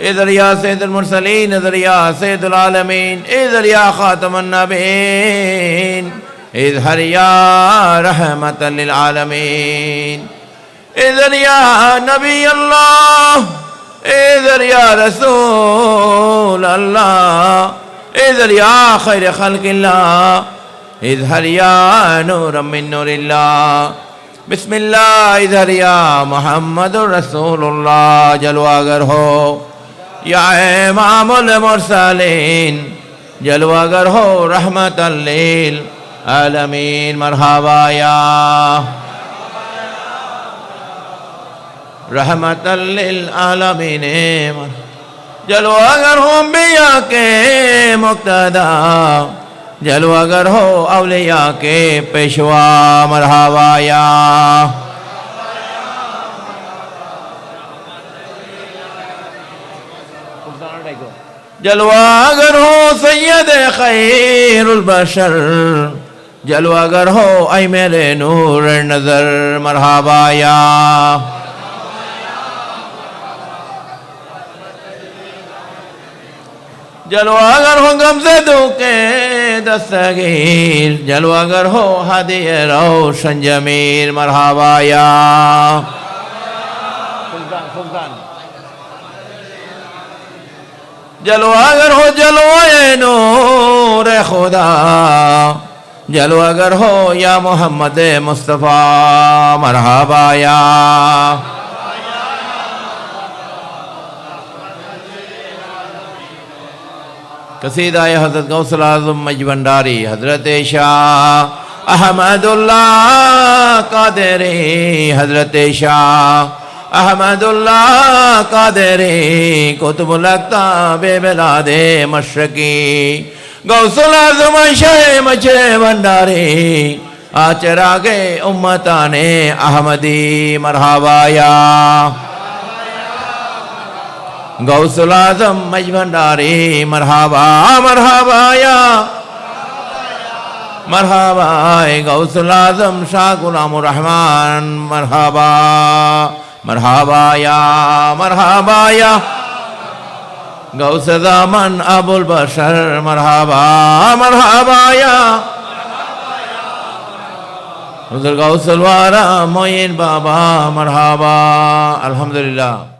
اذر يا سيد المرسلين اذر يا سيد العالمين اذر يا خاتم النبيين اذهر يا رحمة للعالمين اذر يا نبي الله اذر يا رسول الله اذر يا خير خلق الله اذهر يا نور من نور الله بسم الله اذہر يا محمد رسول الله جل گر ہو۔ یا امام المرسلین جلوہ گر ہو رحمت اللیل، عالمین، مرحبا یا رحمت للعالمین جلوہ گر ہو انبیاء کے مقتدہ جلوہ گر ہو اولیاء کے پیشوا، مرحبا یا جلواگر ہو سید خیر البشر جلواگر ہو اے میرے نور نظر مرحبا یا جلواگر ہو غم سے دوکے دستگیر جلواگر ہو حدی روشن جمیر مرحبا یا سلطان سلطان جلوہ اگر ہو جلوہ نور خدا، جلو اگر ہو یا محمد مصطفیٰ، مرحبا یا قصیدہ حضرت غوثل عظم مجبنڈاری حضرت شاہ احمد اللہ قادری، حضرت شاہ আহমদুল্লাহ কাদেরে কুতুবুল আক্তাবে বেলাদে মশকি গৌসুল আজম শাহে মছে ভণ্ডারে আচরাগে উম্মতানে আহমদি মরহাবায়া গৌসুল আজম মজ ভণ্ডারে মরহাবা মরহাবায়া মরহাবায় গৌসুল আজম শাহ গুলাম রহমান, মরহাবা। مرحبا يا مرحبا يا غوث زمان أبو البشر. مرحبا مرحبا يا غوث الوارا معين بابا مرحبا. الحمد لله